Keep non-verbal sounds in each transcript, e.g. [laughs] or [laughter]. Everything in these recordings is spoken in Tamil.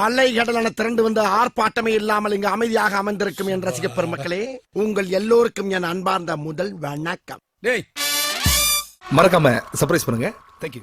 அலை கடலான திரண்டு வந்து ஆர்ப்பாட்டமே இல்லாமல் இங்கு அமைதியாக அமர்ந்திருக்கும் என் ரசிக பெருமக்களே உங்கள் எல்லோருக்கும் என் அன்பார்ந்த முதல் வணக்கம். டேய். மறக்காம சர்ப்ரைஸ் பண்ணுங்க. தேங்க்யூ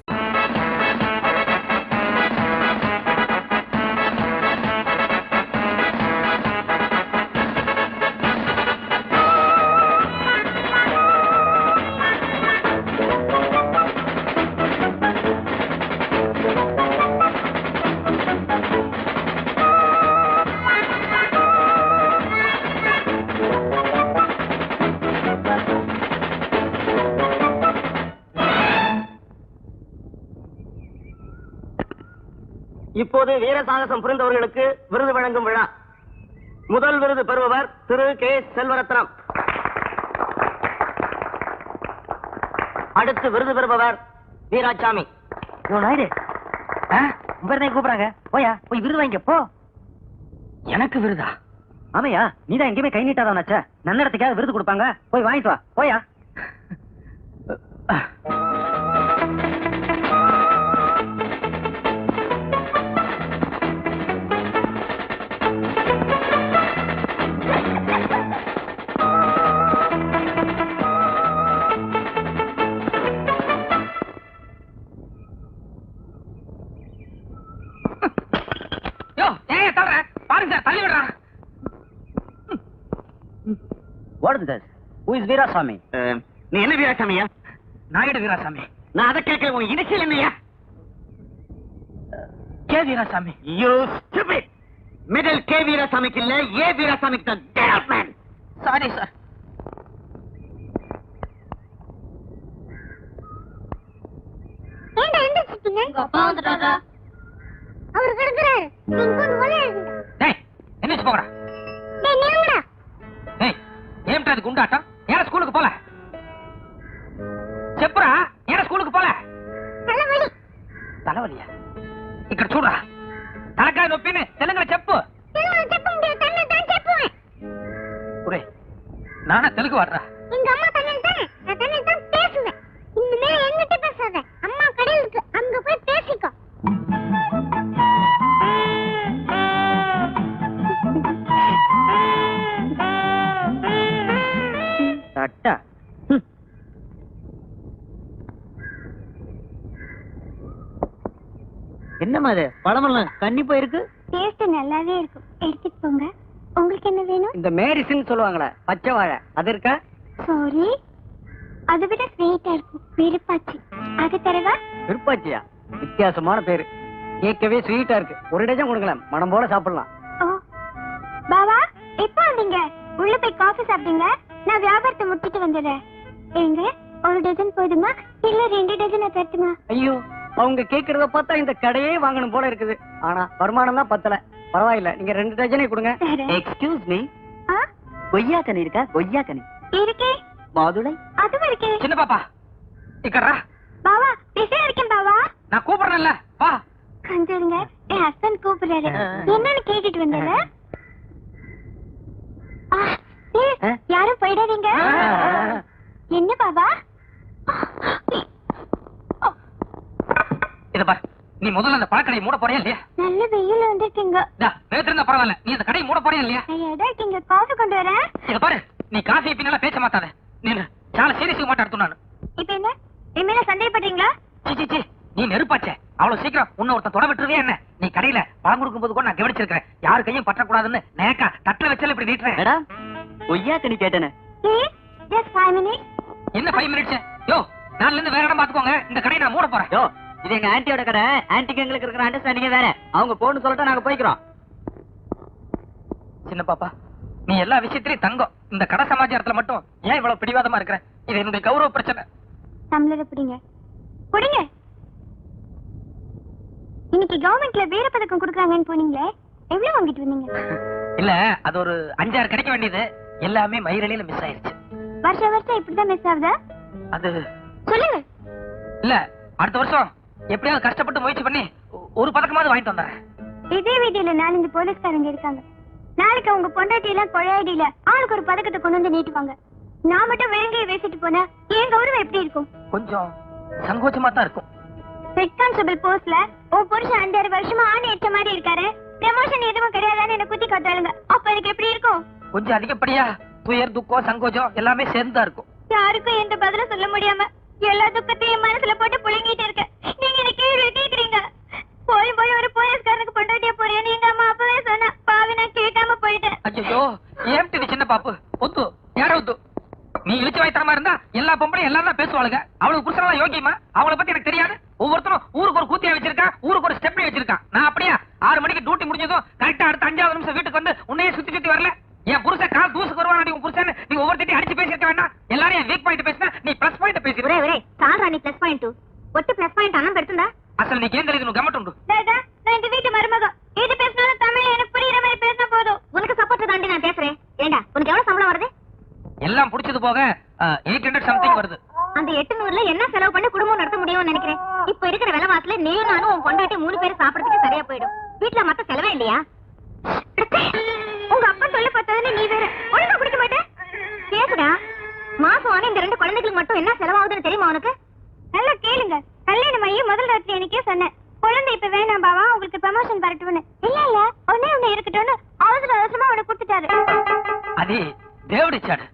இப்போது வீர சாகசம் புரிந்தவர்களுக்கு விருது வழங்கும் விழா. முதல் விருது பெறுபவர் திரு கே செல்வரத்னம். அடுத்து விருது பெறுபவர் வீராசாமி கூப்பிடுறாங்க. போயா போய் விருது வாங்கிக்க போ. எனக்கு விருதா? ஆமையா நீதான் எங்கேயுமே கை நீட்டாதானாச்சே நல்ல இடத்துக்காவது விருது கொடுப்பாங்க. போய் வாங்கிட்டு வா. போயா. வீராசாமி. நீ என்ன வீராசாமியா? நாயுடு வீராசாமி. நான் அதை கேட்கல உன் இனிஷியல் என்னையா? K Veerasamy. You stupid middle K வீராசாமிக்கு இல்ல ஏ வீராசாமிக்கு தான். டெவலப்மெண்ட் சாரி சார் அவர் கிடக்குறாரு. நீங்க போய் முதல்ல எழுதுங்க. டேய் என்ன டேய் டேய் குண்டாட்டம் என்னம்மா அது? பழமெல்லாம் கண்ணி போயிருக்கு. டேஸ்ட் நல்லாவே இருக்கும். எடுத்துட்டு போங்க. உங்களுக்கு என்ன வேணும்? இந்த மேரிசின்னு சொல்லுவாங்களே பச்சை வாழை. அது இருக்கா? சாரி அதை விட ஸ்வீட்டா இருக்கும். விருப்பாச்சி அது தரவா? விருப்பாச்சியா வித்தியாசமான பேரு. கேட்கவே ஸ்வீட்டா இருக்கு. ஒரு டஜன் கொடுங்களேன். மனம் போல சாப்பிடலாம். ஓ. பாபா எப்போ வந்தீங்க? உள்ள போய் காஃபி சாப்பிட்டீங்க நான் வியாபாரத்தை முடிச்சிட்டு வந்துடுறேன். ஏங்க ஒரு டஜன் போதுமா? இல்ல ரெண்டு டஜன் தட்டுமா ஐயோ அவங்க கேக்குறத பார்த்தா இந்த கடையே வாங்கணும் போல இருக்குது. ஆனா வருமானம் தான் பத்தல. பரவாயில்ல. நீங்க ரெண்டு டஜனே கொடுங்க. எக்ஸ்கியூஸ் மீ கொய்யா கனி இருக்கா? கொய்யா கனி இருக்கே. மாதுளை. அதுவும் இருக்கே. சின்ன பாப்பா இக்கறா பாவா பிஸியா இருக்கேன் பாவா. நான் கூப்பிடுறேன்ல வா. கொஞ்சம் என் ஹஸ்பண்ட் கூப்பிடுறாரு. என்னன்னு கேட்டுட்டு வந்தேன் யாரும் போயிடாதீங்க. என்ன பாபா இத பாரு. நீ முதல்ல அந்த பழக்கடையை மூட போறியா இல்லையா? நல்ல வெயில் வந்துருக்கீங்க. நேத்து பரவாயில்ல. நீ அந்த கடையை மூட போறியா இல்லையா? நீங்க காசு கொண்டு வர இத பாரு. நீ காசை பின்னால பேச மாட்டாத நீனு சால சீரியஸுக்கு மாட்டாடுத்து நான். இப்ப என்ன? என் சந்தேகப்படுறீங்களா? நீ நெருப்பாச்சே. அவ்வளவு சீக்கிரம் உன்ன ஒருத்தன் தொட விட்டுருவே என்ன? நீ கடையில பழம் கொடுக்கும் போது கூட நான் கவனிச்சிருக்கிறேன். யாரு கையும் பற்றக்கூடாதுன்னு நேக்கா தட்டுல வச்சால இப்படி நீட்டுறேன். பொய்யா கணி கேட்டேனே. என்ன ஃபைவ் மினிட்ஸ் யோ நாலுல இருந்து வேற இடம் பாத்துக்கோங்க இந்த கடையை நான் மூட போறேன். இது எங்க ஆன்ட்டியோட கடை. ஆன்ட்டிக்கு எங்களுக்கு இருக்கிற அண்டர்ஸ்டாண்டிங் வேற. அவங்க போன்னு சொல்லிட்டு நாங்க போய்க்கிறோம். சின்ன பாப்பா நீ எல்லா விஷயத்திலயும் தங்கம். இந்த கடை சமாச்சாரத்துல மட்டும் ஏன் இவ்வளவு பிடிவாதமா இருக்கிற? இது என்னுடைய கௌரவ பிரச்சனை. டம்ளரை பிடிங்க. பிடிங்க இன்னைக்கு கவர்மெண்ட்ல வீர பதக்கம் கொடுக்குறாங்கன்னு போனீங்களே எவ்வளவு வாங்கிட்டு வந்தீங்க? [laughs] இல்ல அது ஒரு அஞ்சாறு கிடைக்க வேண்டியது. எல்லாமே மயிரலையில மிஸ் ஆயிருச்சு. வருஷம் வருஷம் இப்படிதான் மிஸ் ஆகுதா? அது சொல்லுங்க. இல்ல அடுத்த வருஷம் எப்படியாவது கஷ்டப்பட்டு முயற்சி பண்ணி ஒரு பதக்கமாவது வாங்கிட்டு வந்துடுறேன் இதே வீதியில நாலஞ்சு போலீஸ்காரங்க இருக்காங்க. நாளைக்கு அவங்க பொண்டாட்டி எல்லாம் கொழையடியில ஆளுக்கு ஒரு பதக்கத்தை கொண்டு வந்து நீட்டுவாங்க. நான் மட்டும் வேங்கையை பேசிட்டு போனா என் கௌரவம் எப்படி இருக்கும்? கொஞ்சம் சங்கோச்சமா தான் இருக்கும். ஹெட் கான்ஸ்டபிள் போஸ்ட்ல உன் புருஷன் அஞ்சாறு வருஷமா ஆணை ஏற்ற மாதிரி இருக்காரு. மாட்டாளுங்க அப்ப எனக்கு எப்படி இருக்கும்? கொஞ்சம் அதிகப்படியா துயர் துக்கம் சங்கோஜம் எல்லாமே சேர்ந்தா இருக்கும். யாருக்கும் எந்த பதிலும் சொல்ல முடியாம எல்லா துக்கத்தையும் மனசுல போட்டு புழுங்கிட்டு இருக்கேன் ஐயோ ஏம்டி சின்ன பாப்பு? ஒத்து யார ஒத்து. நீ இழிச்சு வைத்தரமா இருந்தா எல்லா பொம்பளையும் எல்லாரும் தான் பேசுவாளுங்க. அவளுக்கு புருஷனெல்லாம் யோகியமா அவளை பத்தி எனக்கு தெரியாது. ஒவ்வொருத்தரும் ஊருக்கு ஒரு கூத்தியா வச்சிருக்கான் ஊருக்கு ஒரு ஸ்டெப்னி வச்சிருக்கான். நான் அப்படியா? ஆறு மணிக்கு டியூட்டி முடிஞ்சதும் கரெக்டா அடுத்த அஞ்சாவது நிமிஷம் வீட்டுக்கு வந்து உன்னையே சுத்தி சுத்தி வரல? என் புருஷன் கால் தூசுக்கு வருவான் உன் புருஷன் நீ ஒவ்வொருத்தையும் அடிச்சு பேசிருக்க வேண்டாம். எல்லாரும் வீக் பாயிண்ட் பேசினா நீ பிளஸ் பாயிண்ட் பேசி நீ பிளஸ் பாயிண்ட் பிளஸ் பாயிண்ட் அண்ணன் பெடுத்துண்டா அசல் நீ கேந்திரது உனக்கு கமட்டு உண்டு. தாதா நான் இந்த வீட்டு மருமகம் எது பேசினாலும் தமிழ் எனக்கு புரியுற மாதிரி பேசினா போதும். உனக்கு சப்போர்ட் தாண்டி நான் பேசுறேன். ஏண்டா உனக்கு எவ்வளவு சம்பளம் வருது? எல்லாம் புடிச்சது போக எயிட் ஹண்ட்ரட் சம்திங் வருது. அந்த எட்டு நூறுல என்ன செலவு பண்ணி குடும்பம் நடத்த முடியும்னு நினைக்கிறேன்? இப்ப இருக்கிற விலைவாசில நீயும் நானும் உன் பொண்டாட்டி மூணு பேரும் சாப்பிடறதுக்கு சரியா போயிடும். வீட்டுல மத்த செலவே இல்லையா? உங்க அப்பா சொல்ல பார்த்ததுன்னு நீ வேற. ஒழுங்கா குடிக்க மாட்டேன் பேசுடா மாசம் ஆன இந்த ரெண்டு குழந்தைகளுக்கு மட்டும் என்ன செலவாகுதுன்னு தெரியுமா உனக்கு? நல்லா கேளுங்க. கல்யாணம் ஆகி முதல் ராத்திரி எனக்கே சொன்னேன். குழந்தை இப்ப வேணாம் பாவா உங்களுக்கு ப்ரமோஷன் வரட்டும்னு. இல்ல இல்ல ஒன்னே ஒண்ணு இருக்கட்டும்னு அவசர அவசரமா அவனை கொடுத்துட்டாரு. அது தேவடிச்சாடு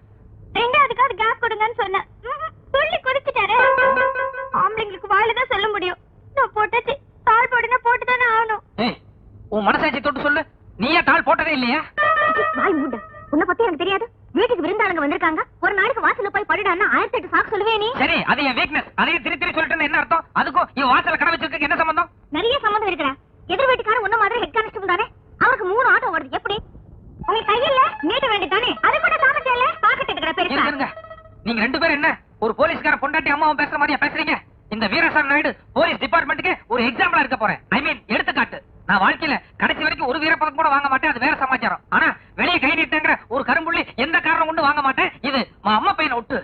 ஒரு போலீஸ்கார பொண்டாட்டி அம்மாவும் பேசுற மாதிரியா பேசுறீங்க? இந்த வீரசாமி நாயுடு போலீஸ் டிபார்ட்மெண்ட்டுக்கு ஒரு எக்ஸாம்பிளா இருக்க போறேன். ஐ மீன் எடுத்துக்காட்டு. நான் வாழ்க்கையில கடைசி வரைக்கும் ஒரு வீரப்பதம் கூட வாங்க மாட்டேன். அது வேற சமாச்சாரம். ஆனா வெளியே கை நீட்டங்கிற ஒரு கரும்புள்ளி எந்த காரணம் கொண்டு வாங்க மாட்டேன். இது அம்மா பையனை விட்டு.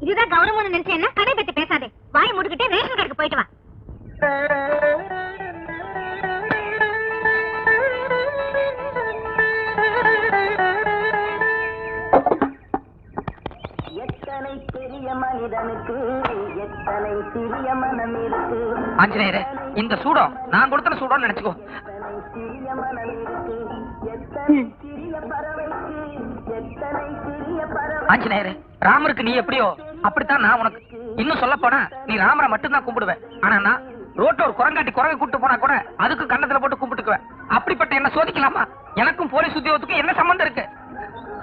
இதுதான் கௌரவம்னு நினைச்சேன்னா கடை பத்தி பேசாதே. வாய் முடிக்கிட்டே ரேஷன் கடைக்கு போயிட்டு வா. [laughs] மனிதனுக்கு எத்தனை சிறிய மனம் இருக்கு ஆஞ்சநேயரே இந்த சூடம் நான் கொடுத்த சூடம்னு நினைச்சுக்கோ. எத்தனை சிறிய மனம் இருக்கு எத்தனை சிறிய பறவைக்கு? எத்தனை சிறிய பறவை ஆஞ்சநேயரே ராமருக்கு நீ எப்படியோ அப்படித்தான் நான் உனக்கு இன்னும் சொல்ல போனா நீ ராமரை மட்டும்தான் கும்பிடுவேன் ஆனா நான் ரோட்ல ஒரு குரங்காட்டி குரங்கு கூட்டு போனா கூட அதுக்கு கண்ணத்துல போட்டு கும்பிட்டுக்குவேன். அப்படிப்பட்ட என்ன சோதிக்கலாமா? எனக்கும் போலீஸ் உத்தியோகத்துக்கும் என்ன சம்பந்தம் இருக்கு?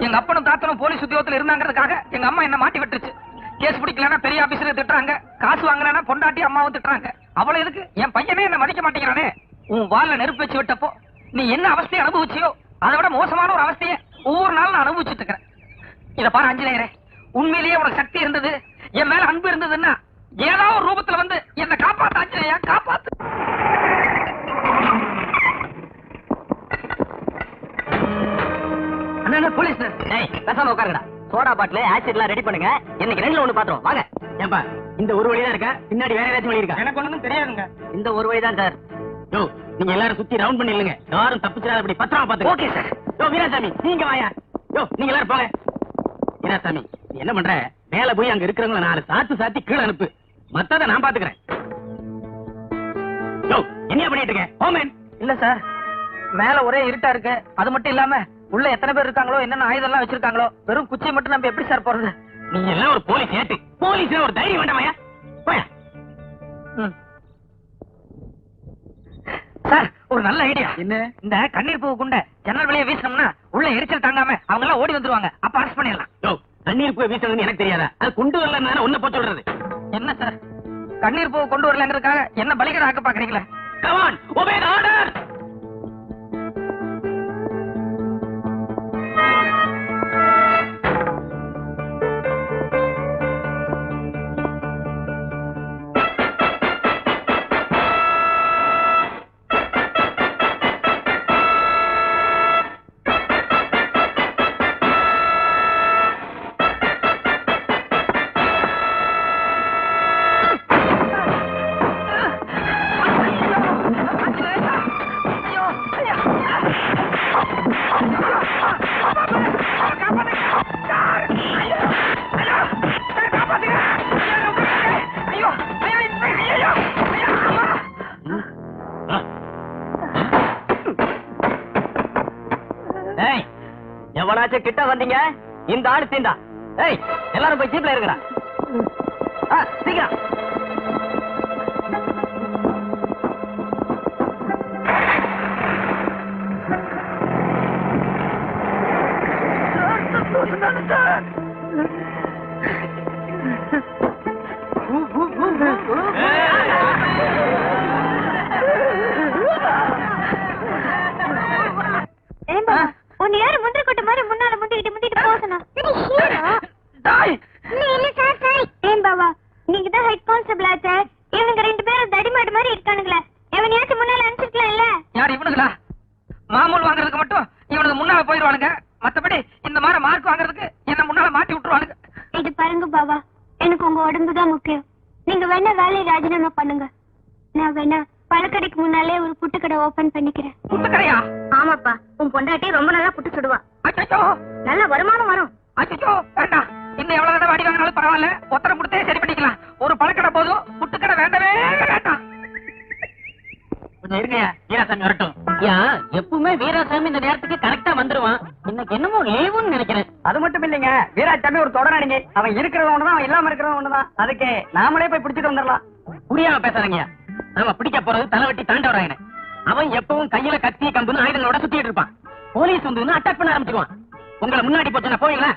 எங்க அப்பனும் தாத்தனும் போலீஸ் உத்தியோகத்துல இருந்தாங்கிறதுக்காக எங்க அம்மா என்ன மாட்டி விட்டுருச்சு. கேஸ் பிடிக்கலன்னா பெரிய ஆபீசர் திட்டுறாங்க. காசு வாங்கலன்னா பொண்டாட்டி அம்மாவும் திட்டுறாங்க. அவ்வளவு எதுக்கு? என் பையனே என்ன மதிக்க மாட்டேங்கிறானே. உன் வாழ்ல நெருப்பு வச்சு விட்டப்போ நீ என்ன அவஸ்தையை அனுபவிச்சியோ அதை விட மோசமான ஒரு அவஸ்தையை ஒவ்வொரு நாளும் நான் அனுபவிச்சுட்டு இருக்கிறேன். இதை பாரு அஞ்சனேயரே உண்மையிலேயே உனக்கு சக்தி இருந்தது? என் மேல அன்பு இருந்ததுன்னா பாட்டில் ஆசிட்லாம் ரெடி பண்ணுங்க. இன்னைக்கு ரெண்டுல ஒண்ணு பாத்துறோம் வாங்க. ஏன்பா இந்த ஒரு வழி தான் இருக்கா? பின்னாடி வேற ஏதாச்சும் வழி இருக்கா? எனக்கு ஒண்ணும் தெரியாதுங்க. இந்த ஒரு வழி தான் சார் யோ நீங்க எல்லாரும் சுத்தி ரவுண்ட் பண்ணி இல்லங்க யாரும் தப்பிச்சிடாத அப்படி பத்திரமா பாத்துங்க ஓகே சார் யோ வீராசாமி நீங்க வாயா. யோ நீங்க எல்லாரும் போங்க. வீராசாமி நீ என்ன பண்ற? மேல போய் அங்க இருக்கிறவங்கள நாலு சாத்து சாத்தி கீழே அனுப்பு. மத்தத நான் பாத்துக்கிறேன். யோ என்ன பண்ணிட்டு இருக்க? ஹோமேன் இல்ல சார் மேல ஒரே இருட்டா இருக்கு. அது மட்டும் இல்லாம உள்ள எத்தனை பேர் இருக்காங்களோ என்னென்ன ஆயுதம் எல்லாம் வச்சிருக்காங்களோ வெறும் குச்சியை மட்டும் நம்ம எப்படி சார் போறது? நீ எல்லாம் ஒரு போலீஸ் ஏட்டு. போலீஸ் ஒரு தைரியம் வேண்டாமாயா. சார் ஒரு நல்ல ஐடியா என்ன? இந்த கண்ணீர் பூ குண்ட ஜன்னல் வெளியே வீசினோம்னா உள்ள எரிச்சல் தாங்காம அவங்க எல்லாம் ஓடி வந்துருவாங்க. அப்ப அரெஸ்ட் பண்ணிடலாம். யோ தண்ணீர் போய் வீசணும்னு எனக்கு தெரியாதா? அது கொண்டு வரல ஒன்ன போய் சொல்றது? என்ன சார்? கண்ணீர் பூ கொண்டு வரலங்கிறதுக்காக என்ன பலிகர ஆக்க பாக்குறீங்களா கமான் ஒபே ஆர்டர் ஏய் எவனாச்சும் கிட்ட வந்தீங்க? இந்த ஆடு தீண்டா. ஏய் எல்லாரும் போய் ஜீப்ல இருக்கிறா. சீக்கிரம். சார் நீங்க தான் ஹெட் கான்ஸ்டபிள் ஆச்சே எப்பவுமே வீராசாமி இந்த நேரத்துக்கு கரெக்டா வந்துருவான். இன்னைக்கு என்னமோ லீவுன்னு நினைக்கிறேன். அது மட்டும் இல்லைங்க. வீராசாமி ஒரு தொடரானிங்க அவன் இருக்கிறது ஒண்ணுதான் அவன் இல்லாம இருக்கிறது ஒண்ணுதான். அதுக்கு நாமளே போய் பிடிச்சிட்டு வந்துடலாம். புரியாம பேசுறீங்க நாம பிடிக்க போறது தலைவட்டி தாண்டவராயன. அவன் எப்பவும் கையில கத்தி கம்புன்னு ஆயுதங்களோட சுத்திட்டு இருப்பான். போலீஸ் வந்து அட்டாக் பண்ண ஆரம்பிச்சிருவான். உங்களை முன்னாடி போச்சுன்னா போவீங்களா?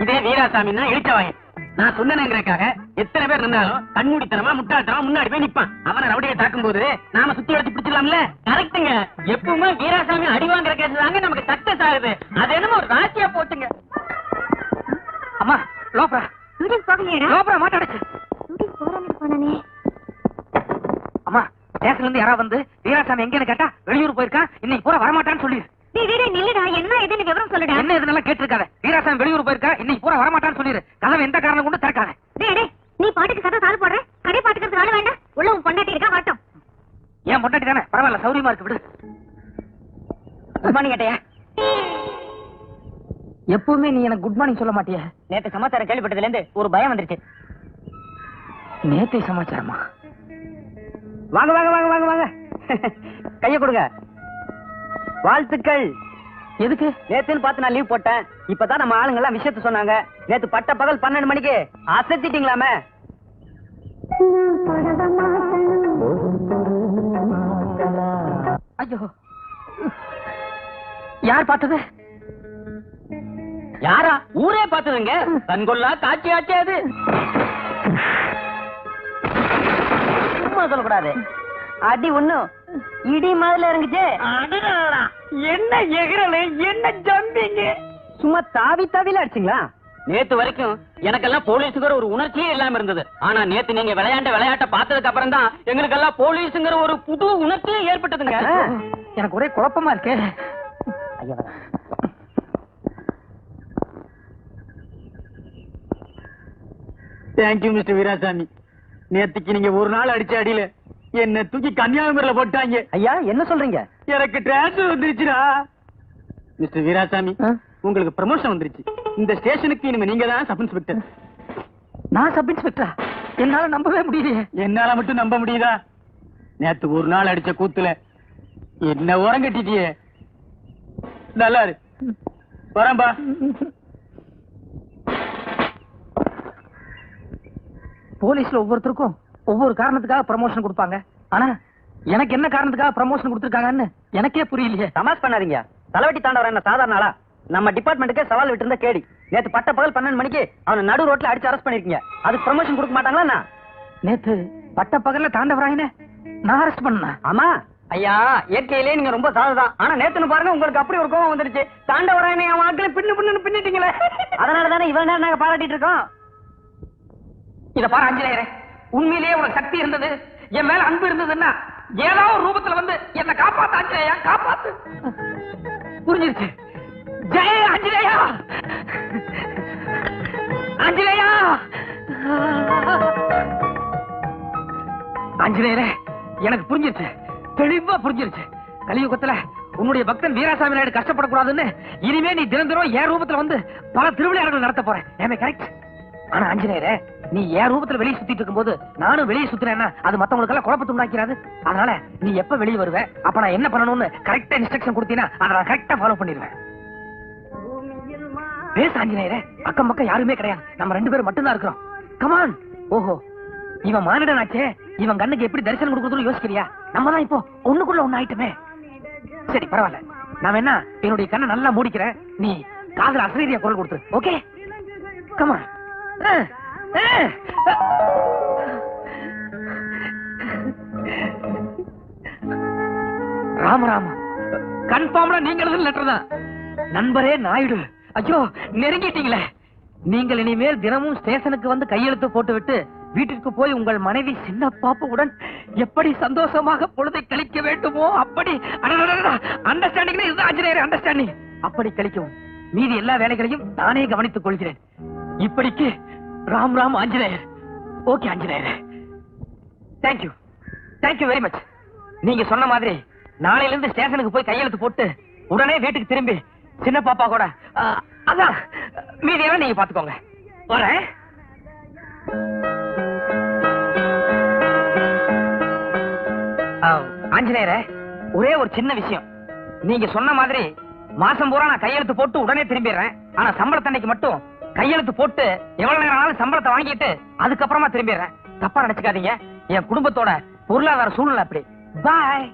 இதே வீராசாமின்னா இழிச்சவாயன் நான் சொன்னேங்கிறதுக்காக எத்தனை பேர் இருந்தாலும் கண்மூடித்தனமா முட்டாள்தனமா முன்னாடி போய் நிப்பான். அவனை ரவுடியை தாக்கும் போது நாம சுத்தி வளைச்சு பிடிச்சிடலாம்ல? கரெக்ட்டுங்க. எப்பவுமே வீராசாமி அடி வாங்குற கேஸ் தாங்க நமக்கு சக்சஸ் ஆகுது. அது என்னமோ ஒரு ராசியா போச்சுங்க அம்மா லோப்ரா. லோப்ரா மாட்டாடுச்சு அம்மா ஸ்டேஷன்ல இருந்து யாராவது வந்து வீராசாமி எங்கன்னு கேட்டா வெளியூர் போயிருக்கான். இன்னைக்கு பூரா வரமாட்டான்னு சொல்லிடு டேய் டேய், நில்லுடா. என்ன ஏதுன்னு விவரம் சொல்லுடா. என்ன இதெல்லாம் கேட்டிருக்காத? வீராசாமி வெளியூர் போயிருக்கா? இன்னைக்கு பூரா வரமாட்டான்னு சொல்லிடு கதவை எந்த காரணம் கொண்டு திறக்காத. டேய் டேய் நீ பாட்டுக்கு கதை சால் போடுற? கடை பாட்டுக்கிறது ஆள வேண்டாம். உள்ள உன் பொண்டாட்டி இருக்கா வரட்டும். ஏன் பொண்டாட்டி தானே? பரவாயில்ல சௌரியமா இருக்கு விடு. குட் மார்னிங் கேட்டையா எப்பவுமே நீ எனக்கு குட் மார்னிங் சொல்ல மாட்டியா. நேத்து சமாச்சாரம் கேள்விப்பட்டதுல இருந்து ஒரு பயம் வந்துருச்சு. நேத்தை சமாச்சாரமா? வாங்க வாங்க வாங்க வாங்க வாங்க. [laughs] கைய கொடுங்க. வாழ்த்துக்கள். எதுக்கு? நேத்துன்னு பார்த்து நான் லீவ் போட்டேன். இப்பதான் நம்ம ஆளுங்க எல்லாம் விஷயத்த சொன்னாங்க. நேத்து பட்ட பகல் பன்னெண்டு மணிக்கு. அசத்திட்டீங்களாமே? ஐயோ. யார் பார்த்தது? யாரா? ஊரே பார்த்ததுங்க. கண்கொள்ளா காட்சி ஆச்சு அது. சும்மா சொல்லக்கூடாது. அடி ஒண்ணும். இடி மாதிரி இருந்துச்சு என்ன எகிறல என்ன ஜம்பிங்க? சும்மா தாவி தாவில அடிச்சிங்களா? நேத்து வரைக்கும் எனக்கெல்லாம் போலீஸுங்கிற ஒரு உணர்ச்சியே இல்லாம இருந்தது. ஆனா நேத்து நீங்க விளையாண்ட விளையாட்ட பார்த்ததுக்கு அப்புறம் தான் எங்களுக்கெல்லாம் போலீஸுங்கிற ஒரு புது உணர்ச்சியே ஏற்பட்டதுங்க. எனக்கு ஒரே குழப்பமா இருக்கே. தேங்க்யூ மிஸ்டர் வீராசாமி நேத்துக்கு நீங்க ஒரு நாள் அடிச்ச அடியில என்ன தூக்கி கன்னியாகுமரியில போட்டாங்க ஐயா என்ன சொல்றீங்க? எனக்கு டிரான்ஸ்பர் வந்துருச்சுடா. மிஸ்டர் வீராசாமி உங்களுக்கு ப்ரமோஷன் வந்துருச்சு. இந்த ஸ்டேஷனுக்கு இனிமே நீங்க தான் சப் இன்ஸ்பெக்டர் நான் சப் இன்ஸ்பெக்டரா என்னால நம்பவே முடியலையே. என்னால மட்டும் நம்ப முடியுதா? நேத்து ஒரு நாள் அடிச்ச கூத்துல என்ன ஓரம் கட்டிட்டியே நல்லா இரு வரேன்பா. போலீஸ்ல ஒவ்வொருத்தருக்கும் ஒவ்வொரு காரணத்துக்காக ப்ரமோஷன் கொடுப்பாங்க. ஆனா எனக்கு என்ன காரணத்துக்காக ப்ரமோஷன் கொடுத்துருக்காங்கன்னு எனக்கே புரியலையே. தமாஸ் பண்ணாதீங்க. தலைவட்டி தாண்டவர் என்ன சாதாரண ஆளா? நம்ம டிபார்ட்மெண்ட்டுக்கே சவால் விட்டு இருந்த கேடி. நேத்து பட்ட பகல் பன்னெண்டு மணிக்கு அவனை நடு ரோட்ல அடிச்சு அரெஸ்ட் பண்ணிருக்கீங்க. அதுக்கு ப்ரமோஷன் கொடுக்க மாட்டாங்களா? நேத்து பட்ட பகல்ல தாண்டவராயினே நான் அரெஸ்ட் பண்ண ஆமா. ஐயா இயற்கையிலே நீங்க ரொம்ப சாதுதான். ஆனா நேத்துன்னு பாருங்க உங்களுக்கு அப்படி ஒரு கோவம் வந்துருச்சு. தாண்டவராயனை அவன் ஆட்களை பின்னு பின்னு பின்னிட்டீங்களே. அதனால தானே இவ்வளவு நேரம் நாங்க பாராட்டிட்டு இருக்கோம். இத பாரு அஞ்சலேயரே உண்மையிலேயே உனக்கு சக்தி இருந்தது? என் மேல அன்பு இருந்ததுன்னா ஏதோ ரூபத்துல வந்து என்ன காப்பாத்து அஞ்சலேயா காப்பாத்து. புரிஞ்சிருச்சு. ஜெய அஞ்சலேயா அஞ்சலேயா அஞ்சலேயரே எனக்கு புரிஞ்சிருச்சு. தெளிவா புரிஞ்சிருச்சு. கலியுகத்துல உன்னுடைய பக்தன் வீராசாமி நாயுடு கஷ்டப்படக்கூடாதுன்னு இனிமே நீ தினம் தினம் என் ரூபத்துல வந்து பல திருவிளையாடல்கள் நடத்த போறேன். ஏமே கரெக்ட் ஆனா ஆஞ்சநேயரே நீ என் ரூபத்துல வெளியே சுத்திட்டு இருக்கும்போது நானும் வெளியே சுத்தினேன்னா அது மத்தவங்களுக்கு எல்லாம் குழப்பத்தை உண்டாக்கிறாது அதனால நீ எப்ப வெளியே வருவ அப்ப நான் என்ன பண்ணணும்னு கரெக்டா இன்ஸ்ட்ரக்ஷன் கொடுத்தீங்கன்னா அதை நான் கரெக்டா ஃபாலோ பண்ணிடுவேன் பேச ஆஞ்சநேயரே அக்கம் பக்கம் யாருமே கிடையாது. நம்ம ரெண்டு பேரும் மட்டும்தான் இருக்கிறோம். கமான் ஓஹோ. இவன் மானிடனாச்சே. இவன் கண்ணுக்கு எப்படி தரிசனம் கொடுக்கறதுன்னு யோசிக்கிறியா? நம்ம தான் இப்போ ஒண்ணுக்குள்ள ஒண்ணு ஆயிட்டுமே சரி பரவாயில்ல. நான் என்ன என்னுடைய கண்ணை நல்லா மூடிக்கிறேன் நீ காதல அசரீதியா குரல் கொடுத்து ஓகே கமான் ராம ராம. நீங்க எழுதுன லெட்டர் தான். நண்பரே நாயுடு. ஐயோ நெருங்கிட்டீங்களே. நீங்கள் இனிமேல் தினமும் ஸ்டேஷனுக்கு வந்து கையெழுத்து போட்டு விட்டு வீட்டிற்கு போய் உங்கள் மனைவி சின்ன பாப்புவுடன் எப்படி சந்தோஷமாக பொழுதை கழிக்க வேண்டுமோ அப்படி அண்டர்ஸ்டாண்டிங் ஆஞ்சநேயர் அண்டர்ஸ்டாண்டிங் அப்படி கழிக்கவும். மீதி எல்லா வேலைகளையும் நானே கவனித்துக் கொள்கிறேன். இப்படிக்கு Ram Ram Anjaneyar. Okay Anjaneyar. Thank you thank you very much நீங்க சொன்ன மாதிரி நாளையில இருந்து ஸ்டேஷனுக்கு போய் கையெழுத்து போட்டு உடனே வீட்டுக்கு திரும்பி சின்ன பாப்பா கூட அதான் மீதியெல்லாம் நீங்க பாத்துக்கோங்க வரேன். ஆ, ஒரே ஒரு சின்ன விஷயம். நீங்க சொன்ன மாதிரி மாசம் பூரா நான் கையெழுத்து போட்டு உடனே திரும்பிடுறேன். ஆனா சம்பளத்தன்னைக்கு மட்டும் கையெழுத்து போட்டு எவ்வளவு நேரம் ஆனாலும் சம்பளத்தை வாங்கிட்டு அதுக்கப்புறமா திரும்பிடுறேன். தப்பா நினைச்சுக்காதீங்க. என் குடும்பத்தோட பொருளாதார சூழ்நிலை அப்படி. பாய்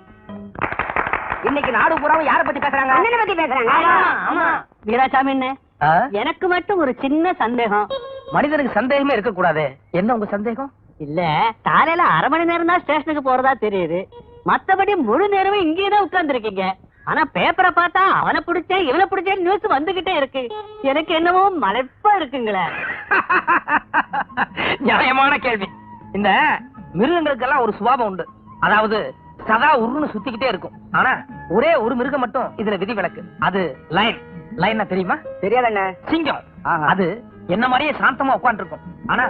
இன்னைக்கு நாடு பூரா யார பத்தி பேசுறாங்க? அண்ணனை பத்தி பேசுறாங்க. ஆமா, ஆமா. வீராசாமி என்ன? எனக்கு மட்டும் ஒரு சின்ன சந்தேகம். மனிதனுக்கு சந்தேகமே இருக்க கூடாது என்ன உங்க சந்தேகம்? இல்ல காலையில அரை மணி நேரம் தான் ஸ்டேஷனுக்கு போறதா தெரியுது. மத்தபடி முழு நேரமும் இங்கேயே தான் உட்கார்ந்து இருக்கீங்க ஆனா பேப்பரை பார்த்தா அவனை பிடிச்சேன் இவனை பிடிச்சேன் நியூஸ் வந்துகிட்டே இருக்கு. எனக்கு என்னமோ மலைப்பா இருக்குங்களே. [laughs] நியாயமான கேள்வி. இந்த மிருகங்களுக்கெல்லாம் ஒரு சுபாவம் உண்டு. அதாவது சதா உருன்னு சுத்திக்கிட்டே இருக்கும். ஆனா ஒரே ஒரு மிருகம் மட்டும் இதுல விதிவிலக்கு அது லைன். லைன்னா தெரியுமா? தெரியாதண்ண. சிங்கம். அது என்ன மாதிரியே சாந்தமா உட்கார்ந்து இருக்கும் ஆனா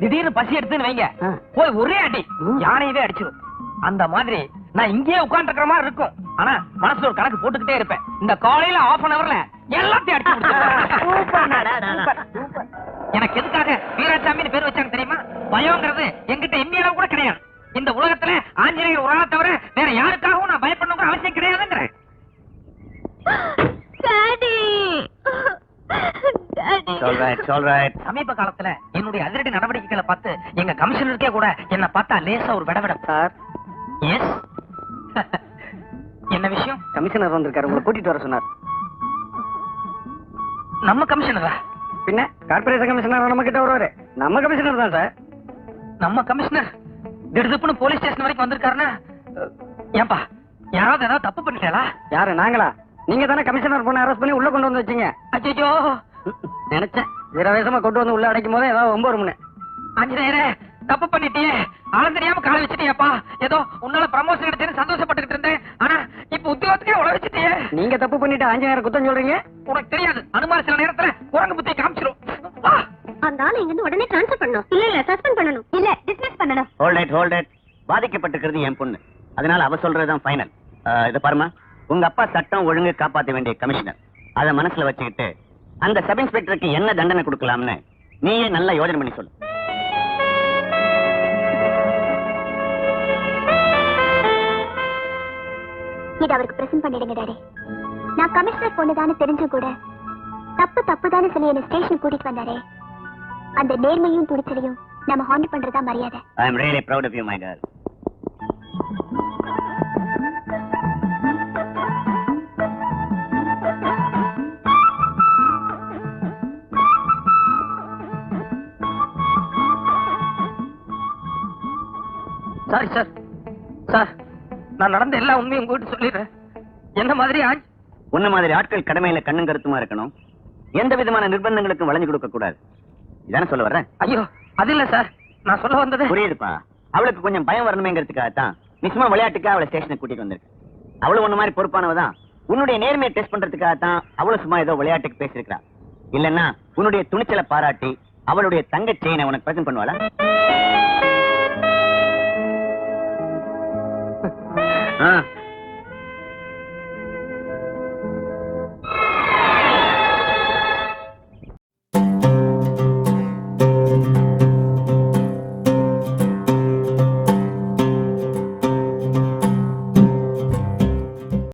திடீர்னு பசி எடுத்துன்னு வைங்க. போய் ஒரே அடி. யானையவே அடிச்சிடும் அந்த மாதிரி நான் இங்கேயே உட்கார்ந்து மாதிரி இருக்கும். ஆனா மனசுல ஒரு கணக்கு போட்டுக்கிட்டே இருப்பேன். இந்த காலையில ஆஃப் அன் அவர்ல எல்லாத்தையும் அடிச்சு. எனக்கு எதுக்காக வீராசாமின்னு பேர் வச்சாங்க தெரியுமா? பயம்ங்கிறது எங்கிட்ட எம்மி அளவு கூட கிடையாது. இந்த உலகத்துல ஆஞ்சநேயர் ஒரு ஆளை தவிர வேற யாருக்காகவும் நான் பயப்படணுங்கிற அவசியம் கிடையாதுங்கிறேன். சமீப காலத்துல என்னுடைய அதிரடி நடவடிக்கைகளை பார்த்து எங்க கமிஷனருக்கே கூட என்ன பார்த்தா லேசா ஒரு விடவிட சார். எஸ் என்ன விஷயம்? கமிஷனர் வந்திருக்காரு உங்களை கூட்டிட்டு வர சொன்னார். நம்ம கமிஷனரா? பின்ன கார்பரேஷன் கமிஷனர் நம்ம கிட்ட வருவாரு. நம்ம கமிஷனர் தான் சார். நம்ம கமிஷனர்? திடுதுப்புன்னு போலீஸ் ஸ்டேஷன் வரைக்கும் வந்திருக்காருன்னா ஏன்பா யாராவது ஏதாவது தப்பு பண்ணிட்டாளா? யாரு நாங்களா? நீங்க தானே கமிஷனர் பொண்ணு அரெஸ்ட் பண்ணி உள்ள கொண்டு வந்து வச்சீங்க? அச்சோ நினைச்சேன். வீரவேசமா கொண்டு வந்து உள்ள அடைக்கும் போதே ஏதாவது ஒன்பது மணி ஆஞ்சநேயரே தப்பு பண்ணிட்டியே. ஆளம் தெரியாம கால வச்சுட்டியப்பா. ஏதோ உன்னால ப்ரமோஷன் எடுத்தேன்னு சந்தோஷப்பட்டுக்கிட்டு இருந்தேன். ஆனா இப்ப உத்தியோகத்துக்கே உழ வச்சுட்டியே. நீங்க தப்பு பண்ணிட்டு ஆஞ்சநேயர் குத்தம் சொல்றீங்க? உனக்கு தெரியாது. அனுமார் சில நேரத்துல குரங்கு புத்தி காமிச்சிரும். வா. அந்த ஆளை இங்க இருந்து உடனே ட்ரான்ஸ்ஃபர் பண்ணணும். இல்ல இல்ல சஸ்பெண்ட் பண்ணணும். இல்ல டிஸ்மிஸ் பண்ணணும். ஹோல்ட் இட் ஹோல்ட் இட் பாதிக்கப்பட்டிருக்கிறது என் பொண்ணு. அதனால அவ சொல்றதுதான் ஃபைனல் இத பாருமா உங்க அப்பா சட்டம் ஒழுங்கு காப்பாத்த வேண்டிய கமிஷனர் அத மனசுல வச்சுக்கிட்டு அந்த சப் இன்ஸ்பெக்டருக்கு என்ன தண்டனை கொடுக்கலாம்னு நீயே நல்லா யோசனை பண்ணி சொல்லு. இது அவருக்கு பிரசன்ட் பண்ணிடுங்க டாடி நான் கமிஷனர் பொண்ணுதான்னு தெரிஞ்சும் கூட தப்பு தப்புதான்னு சொல்லி என்ன ஸ்டேஷன் கூட்டிட்டு வந்தாரே. அந்த நேர்மையும் துடிச்சலையும் நம்ம ஹாண்ட் பண்றதா மரியாதை. I am really proud of you my girl sir sir நான் நடந்த எல்லா உண்மையும் உங்ககிட்ட சொல்லிடுறேன். என்ன மாதிரி ஆஞ் உன்ன மாதிரி ஆட்கள் கடமையில கண்ணும் கருத்துமா இருக்கணும்? எந்த விதமான நிர்பந்தங்களுக்கும் வளைஞ்சு கொடுக்க கூடாது. இதானே சொல்ல வர்றேன்? ஐயோ அது இல்ல சார். நான் சொல்ல வந்தது புரியுதுப்பா. அவளுக்கு கொஞ்சம் பயம் வரணுமேங்கிறதுக்காகத்தான் நீ சும்மா விளையாட்டுக்கு அவளை ஸ்டேஷனுக்கு கூட்டிட்டு வந்திருக்க. அவளும் உன்ன மாதிரி பொறுப்பானவ தான் உன்னுடைய நேர்மையை டெஸ்ட் பண்றதுக்காகத்தான் அவளும் சும்மா ஏதோ விளையாட்டுக்கு பேசியிருக்கா இல்லன்னா உன்னுடைய துணிச்சலை பாராட்டி அவளுடைய தங்க செயினை உனக்கு பிரசன்ட் பண்ணுவாளா? हाँ।